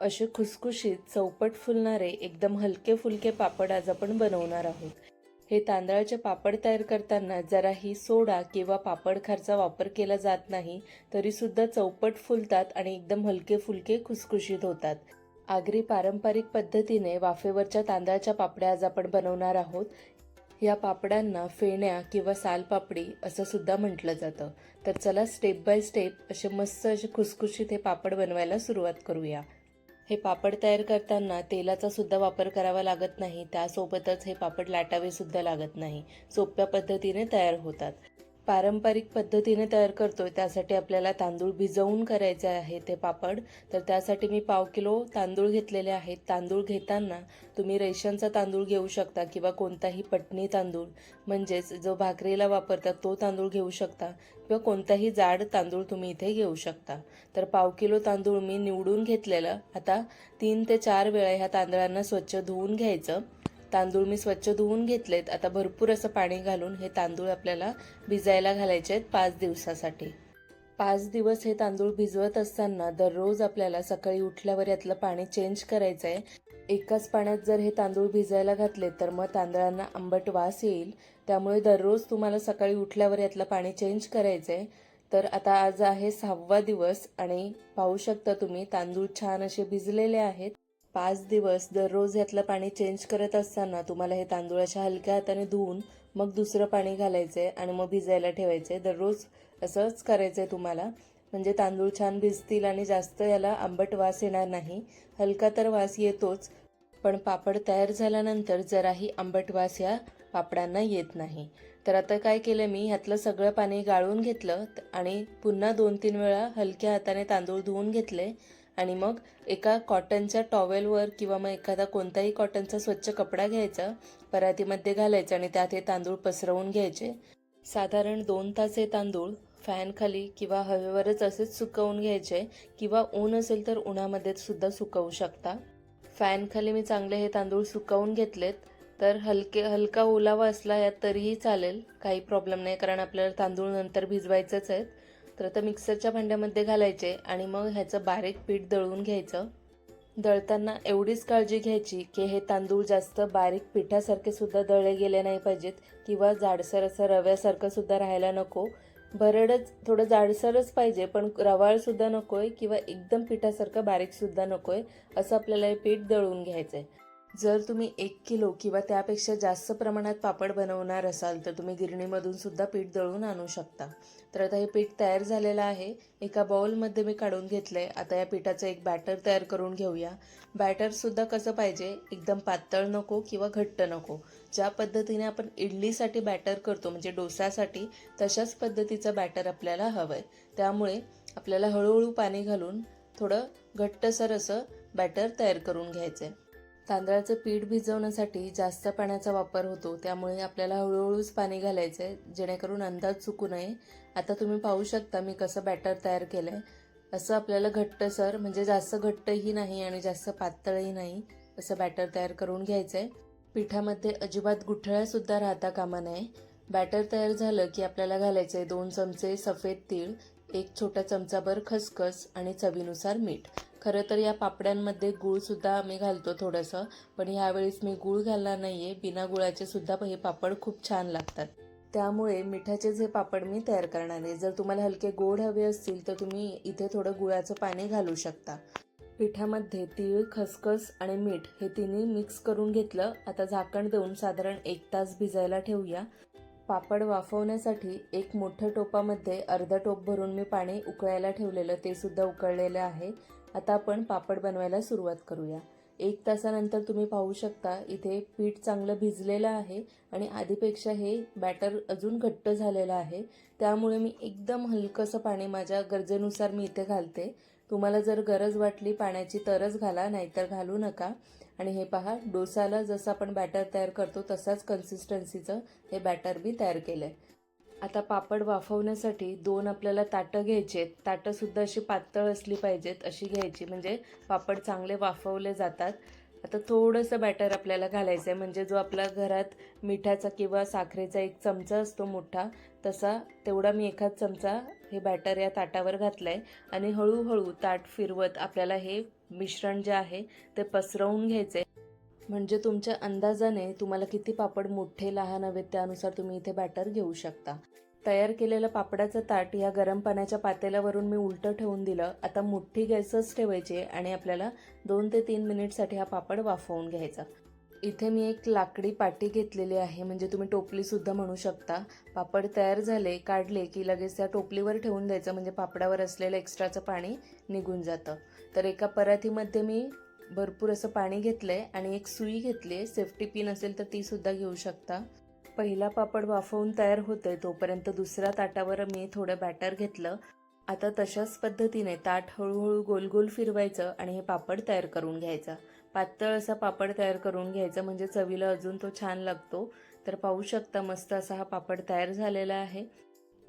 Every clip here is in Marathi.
असे खुसखुशीत चौपट फुलणारे एकदम हलके फुलके पापड आज आपण बनवणार आहोत. हे तांदळाचे पापड तयार करताना जराही सोडा किंवा पापड खारचा वापर केला जात नाही तरीसुद्धा चौपट फुलतात आणि एकदम हलके फुलके खुसखुशीत होतात. आगरी पारंपरिक पद्धतीने वाफेवरच्या तांदळाच्या पापड्या आज आपण बनवणार आहोत. या पापडांना फेण्या किंवा सालपापडी असं सुद्धा म्हटलं जातं. तर चला स्टेप बाय स्टेप असे मस्त असे खुसखुशीत हे पापड बनवायला सुरुवात करूया. हे पापड तयार करताना तेलाचा सुद्धा वापर करावा लागत नाही. त्यासोबतच हे पापड लाटावे सुद्धा लागत नाही. सोप्या पद्धतीने तयार होतात. पारंपरिक पद्धतीने तयार करतो आहे त्यासाठी आपल्याला तांदूळ भिजवून करायचे आहे ते पापड. तर त्यासाठी मी पाव किलो तांदूळ घेतलेले आहेत. तांदूळ घेताना तुम्ही रेशनचा तांदूळ घेऊ शकता किंवा कोणताही पटणी तांदूळ म्हणजेच जो भाकरीला वापरतात तो तांदूळ घेऊ शकता किंवा कोणताही जाड तांदूळ तुम्ही इथे घेऊ शकता. तर पाव किलो तांदूळ मी निवडून घेतलेलं. आता तीन ते चार वेळा ह्या तांदळांना स्वच्छ धुवून घ्यायचं. तांदूळ मी स्वच्छ धुवून घेतलेत. आता भरपूर असं पाणी घालून हे तांदूळ आपल्याला भिजायला घालायचे आहेत पाच दिवसासाठी. पाच दिवस हे तांदूळ भिजवत असताना दररोज आपल्याला सकाळी उठल्यावर यातलं पाणी चेंज करायचं आहे एकाच पाण्यात जर हे तांदूळ भिजायला घातले तर मग तांदळांना आंबट वास येईल. त्यामुळे दररोज तुम्हाला सकाळी उठल्यावर यातलं पाणी चेंज करायचं आहे तर आता आज आहे सहावा दिवस आणि पाहू शकता तुम्ही तांदूळ छान असे भिजलेले आहेत. पाच दिवस दररोज यातलं पाणी चेंज करत असताना तुम्हाला हे तांदूळाच्या हलक्या हाताने धुवून मग दुसरं पाणी घालायचं आहे आणि मग भिजायला ठेवायचं आहे दररोज असंच करायचं आहे तुम्हाला. म्हणजे तांदूळ छान भिजतील आणि जास्त याला आंबट वास येणार नाही. हलका तर वास येतोच पण पापड तयार झाल्यानंतर जराही आंबट वास या पापडांना येत नाही. तर आता काय केलं मी ह्यातलं सगळं पाणी गाळून घेतलं आणि पुन्हा दोन तीन वेळा हलक्या हाताने तांदूळ धुवून घेतले आणि मग एका कॉटनच्या टॉवेलवर किंवा मग एखादा कोणताही कॉटनचा स्वच्छ कपडा घ्यायचा परातीमध्ये घालायचा आणि त्यात हे तांदूळ पसरवून घ्यायचे. साधारण दोन तास हे तांदूळ फॅनखाली किंवा हवेवरच असेच सुकवून घ्यायचे किंवा ऊन असेल तर उन्हामध्ये सुद्धा सुकवू शकता. फॅनखाली मी चांगले हे तांदूळ सुकवून घेतलेत तर हलके हलका ओलावा असला यात तरीही चालेल काही प्रॉब्लेम नाही कारण आपल्याला तांदूळ नंतर भिजवायचंच आहेत तर आता मिक्सरच्या भांड्यामध्ये घालायचे आणि मग ह्याचं बारीक पीठ दळून घ्यायचं. दळताना एवढीच काळजी घ्यायची की हे तांदूळ जास्त बारीक पिठासारखे सुद्धा दळले गेले नाही पाहिजेत किंवा जाडसर असं रव्यासारखं सुद्धा राहायला नको. भरडच थोडं जाडसरच पाहिजे पण रवाळसुद्धा नको आहे किंवा एकदम पिठासारखं बारीकसुद्धा नको आहे असं आपल्याला हे पीठ दळून आहे जर तुम्ही एक किलो किंवा त्यापेक्षा जास्त प्रमाणात पापड बनवणार असाल तर तुम्ही गिरणीमधून सुद्धा पीठ दळून आणू शकता. तर आता हे पीठ तयार झालेलं आहे. एका बाउलमध्ये मी काढून घेतलंय. आता या पिठाचं एक बॅटर तयार करून घेऊया. बॅटर सुद्धा कसं पाहिजे? एकदम पातळ नको किंवा घट्ट नको. ज्या पद्धतीने आपण इडलीसाठी बॅटर करतो म्हणजे डोसासाठी तशाच पद्धतीचं बॅटर आपल्याला हवं आहे त्यामुळे आपल्याला हळूहळू पाणी घालून थोडं घट्टसर असं बॅटर तयार करून घ्यायचं आहे तांदळाचं पीठ भिजवण्यासाठी जास्त पाण्याचा वापर होतो. त्यामुळे आपल्याला हळूहळूच पाणी घालायचं आहे जेणेकरून अंदाज चुकू नये. आता तुम्ही पाहू शकता मी कसं बॅटर तयार केलं आहे असं आपल्याला घट्टसर म्हणजे जास्त घट्टही नाही आणि जास्त पातळही नाही असं बॅटर तयार करून घ्यायचं आहे पिठामध्ये अजिबात गुठळ्यासुद्धा राहता कामा नये. बॅटर तयार झालं की आपल्याला घालायचं आहे दोन चमचे सफेद तीळ एक छोटा चमचाभर खसखस आणि चवीनुसार मीठ. खरं तर या पापड्यांमध्ये गूळसुद्धा आम्ही घालतो थोडंसं पण ह्यावेळेस मी गूळ घालणार आहे बिना गुळाचे सुद्धा हे पापड खूप छान लागतात. त्यामुळे मिठाचेच हे पापड मी तयार करणार आहे जर तुम्हाला हलके गोड हवे असतील तर तुम्ही इथे थोडं गुळाचं पाणी घालू शकता. पिठामध्ये तीळ खसखस आणि मीठ हे तिन्ही मिक्स करून घेतलं आता झाकण देऊन साधारण एक तास भिजायला ठेवूया. पापड वाफवण्यासाठी एक मोठ्या टोपामध्ये अर्धा टोप भरून मी पाणी उकळायला ठेवलेलं ते सुद्धा उकळलेलं आहे. आता आपण पापड बनवायला सुरुवात करूया. एक तासानंतर तुम्ही पाहू शकता इथे पीठ चांगलं भिजलेलं आहे आणि आधीपेक्षा हे बॅटर अजून घट्ट झालेलं आहे. त्यामुळे मी एकदम हलकंसं पाणी माझ्या गरजेनुसार मी इथे घालते. तुम्हाला जर गरज वाटली पाण्याची तरच घाला नाहीतर घालू नका. आणि हे पहा डोसाला जसं आपण बॅटर तयार करतो तसाच कन्सिस्टन्सीचं हे बॅटर बी तयार केलं आहे आता पापड वाफवण्यासाठी दोन आपल्याला ताटं घ्यायचे आहेत ताटंसुद्धा अशी पातळ असली पाहिजेत अशी घ्यायची. म्हणजे पापड चांगले वाफवले जातात. आता थोडंसं बॅटर आपल्याला घालायचं आहे म्हणजे जो आपला घरात मिठाचा किंवा साखरेचा एक चमचा असतो मोठा तसा तेवढा मी एखाद चमचा हे बॅटर या ताटावर घातलं आहे आणि हळूहळू ताट फिरवत आपल्याला हे मिश्रण जे आहे ते पसरवून घ्यायचे म्हणजे तुमच्या अंदाजाने तुम्हाला किती पापड मोठे लहान हवेत त्यानुसार तुम्ही इथे बॅटर घेऊ शकता. तयार केलेलं पापडाचं ताट या गरम पाण्याच्या पातेल्यावरून मी उलटं ठेवून दिलं. आता मोठी गॅसच ठेवायची आणि आपल्याला दोन ते तीन मिनिटसाठी हा पापड वाफवून घ्यायचा. इथे मी एक लाकडी पाटी घेतलेली आहे म्हणजे तुम्ही टोपलीसुद्धा म्हणू शकता. पापड तयार झाले काढले की लगेच त्या टोपलीवर ठेवून द्यायचं म्हणजे पापडावर असलेलं एक्स्ट्राचं पाणी निघून जातं. तर एका परातीमध्ये मी भरपूर असं पाणी घेतलं आहे आणि एक सुई घेतली आहे. सेफ्टी पिन असेल तर ती सुद्धा घेऊ शकता. पहिला पापड वाफवून तयार होतोय तोपर्यंत दुसऱ्या ताटावर मी थोडं बॅटर घेतलं. आता तशाच पद्धतीने ताट हळूहळू गोल गोल फिरवायचं आणि हे पापड तयार करून घ्यायचा. पातळ असा पापड तयार करून घ्यायचा म्हणजे चवीला अजून तो छान लागतो. तर पाहू शकता मस्त असा हा पापड तयार झालेला आहे.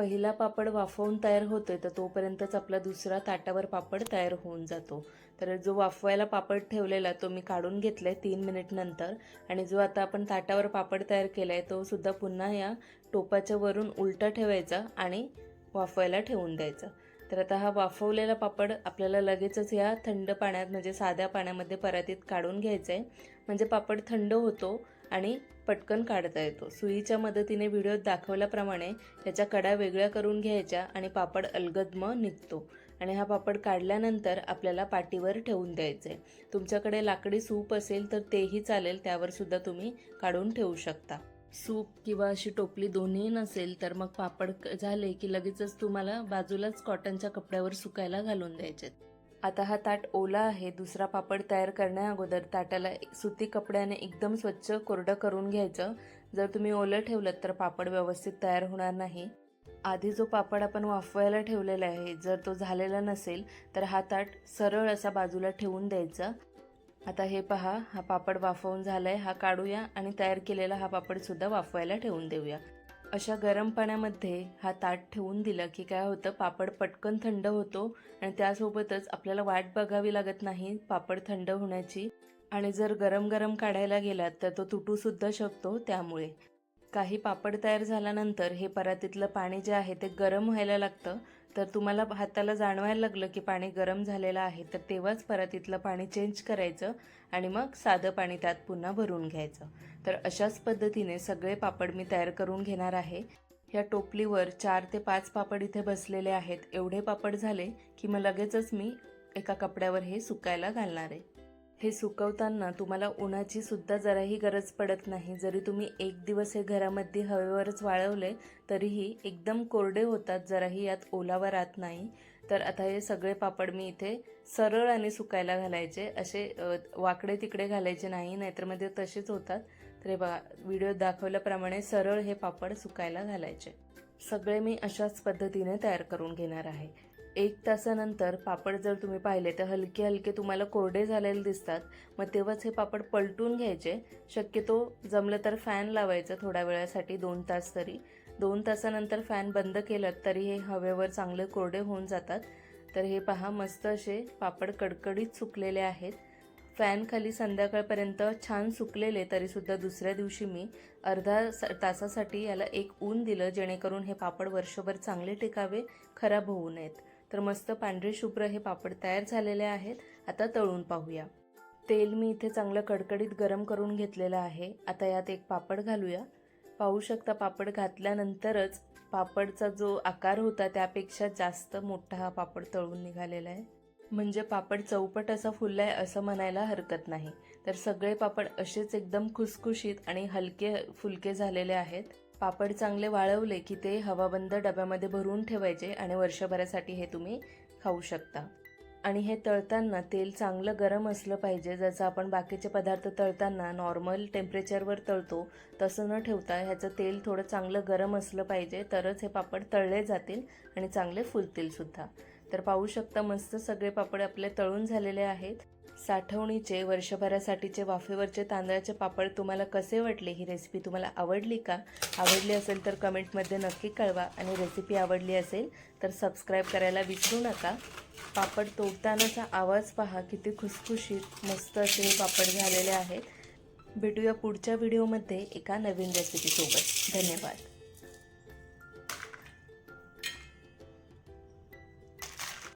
पहिला पापड वाफवून तयार होतोय तर तोपर्यंतच आपला दुसरा ताटावर पापड तयार होऊन जातो. तर जो वाफवायला पापड ठेवलेला तो मी काढून घेतलाय तीन मिनिट नंतर. आणि जो आता आपण ताटावर पापड तयार केलाय तो सुद्धा पुन्हा या टोपाच्या वरून उलटा ठेवायचा आणि वाफवायला ठेवून द्यायचा. तर आता हा वाफवलेला पापड आपल्याला लगेचच या थंड पाण्यात म्हणजे साध्या पाण्यामध्ये परातीत काढून घ्यायचा आहे म्हणजे पापड थंड होतो आणि पटकन काढता येतो. सुईच्या मदतीने व्हिडिओत दाखवल्याप्रमाणे त्याच्या कडा वेगळ्या करून घ्यायच्या आणि पापड अलगदम निघतो. आणि हा पापड काढल्यानंतर आपल्याला पाटीवर ठेवून द्यायचे तुमच्याकडे लाकडी सूप असेल तर तेही चालेल त्यावर सुद्धा तुम्ही काढून ठेवू शकता. सूप किंवा अशी टोपली दोन्ही नसेल तर मग पापड झाले की लगेचच तुम्हाला बाजूलाच कॉटनच्या कपड्यावर सुकायला घालून द्यायचे आता हा ताट ओला आहे. दुसरा पापड तयार करण्या अगोदर ताटाला सुती कपड्याने एकदम स्वच्छ कोरडं करून घ्यायचं. जर तुम्ही ओलं ठेवलं तर पापड व्यवस्थित तयार होणार नाही. आधी जो पापड आपण वाफवायला ठेवलेला आहे जर तो झालेला नसेल तर हा ताट सरळ असा बाजूला ठेवून द्यायचा. आता हे पहा हा पापड वाफवून झालाय. हा काढूया आणि तयार केलेला हा पापडसुद्धा वाफवायला ठेवून देऊया. अशा गरम पाण्यामध्ये हा ताट ठेवून दिला की काय होतं पापड पटकन थंड होतो आणि त्यासोबतच आपल्याला वाट बघावी लागत नाही पापड थंड होण्याची. आणि जर गरम गरम काढायला गेलात तर तो तुटू सुद्धा शकतो त्यामुळे. काही पापड तयार झाल्यानंतर हे परातीतलं पाणी जे आहे ते गरम व्हायला लागतं तर तुम्हाला हाताला जाणवायला लागलं की पाणी गरम झालेलं आहे तर तेव्हाच परातीतलं पाणी चेंज करायचं आणि मग साधं पाणी त्यात पुन्हा भरून घ्यायचं. तर अशाच पद्धतीने सगळे पापड मी तयार करून घेणार आहे. या टोपलीवर चार ते पाच पापड इथे बसलेले आहेत. एवढे पापड झाले की मग लगेचच मी एका कपड्यावर हे सुकायला घालणार आहे. हे सुकवताना तुम्हाला उन्हाची सुद्धा जराही गरज पडत नाही. जरी तुम्ही एक दिवस हे घरामध्ये हवेवरच वाळवले तरीही एकदम कोरडे होतात जराही यात ओलावा राहत नाही. तर आता हे सगळे पापड मी इथे सरळ आणि सुकायला घालायचे. असे वाकडे तिकडे घालायचे नाही नाहीतरमध्ये तसेच होतात. तर हे बघा व्हिडिओ दाखवल्याप्रमाणे सरळ हे पापड सुकायला घालायचे. सगळे मी अशाच पद्धतीने तयार करून घेणार आहे. एक तासानंतर पापड जर तुम्ही पाहिले तर हलके हलके तुम्हाला कोरडे झालेले दिसतात. मग तेव्हाच हे पापड पलटून घ्यायचे. शक्यतो जमलं तर फॅन लावायचं थोड्या वेळासाठी दोन तास तरी. दोन तासानंतर फॅन बंद केलं तरी हे हवेवर चांगले कोरडे होऊन जातात. तर हे पहा मस्त असे पापड कडकडीत सुकलेले आहेत. फॅन खाली संध्याकाळपर्यंत छान सुकलेले तरीसुद्धा दुसऱ्या दिवशी मी अर्धा तासासाठी याला एक ऊन दिलं जेणेकरून हे पापड वर्षभर चांगले टिकावे खराब होऊ नयेत. तर मस्त पांढरे शुभ्र हे पापड तयार झालेले आहेत. आता तळून पाहूया. तेल मी इथे चांगलं कडकडीत गरम करून घेतलेलं आहे. आता यात एक पापड घालूया. पाहू शकता पापड घातल्यानंतरच पापडचा जो आकार होता त्यापेक्षा जास्त मोठा हा पापड तळून निघालेला आहे. म्हणजे पापड चौपट असा फुललाय असं म्हणायला हरकत नाही. तर सगळे पापड असेच एकदम खुसखुशीत आणि हलके फुलके झालेले आहेत. पापड चांगले वाळवले की ते हवाबंद डब्यामध्ये भरून ठेवायचे आणि वर्षभरासाठी हे तुम्ही खाऊ शकता. आणि हे तळताना तेल चांगलं गरम असलं पाहिजे. जसं आपण बाकीचे पदार्थ तळताना नॉर्मल टेम्परेचरवर तळतो तसं न ठेवता ह्याचं तेल थोडं चांगलं गरम असलं पाहिजे. तरच हे पापड तळले जातील आणि चांगले फुलतील सुद्धा. तर पाहू शकता मस्त सगळे पापड आपले तळून झालेले आहेत. साठवणीचे वर्षभरासाठीचे वाफेवरचे तांदळाचे पापड तुम्हाला कसे वाटले? ही रेसिपी तुम्हाला आवडली का? आवडली असेल तर कमेंटमध्ये नक्की कळवा. आणि रेसिपी आवडली असेल तर सबस्क्राईब करायला विसरू नका. पापड तोडतानाचा आवाज पहा. किती खुसखुशीत मस्त असे हे पापड झालेले आहेत. भेटूया पुढच्या व्हिडिओमध्ये एका नवीन रेसिपीसोबत धन्यवाद.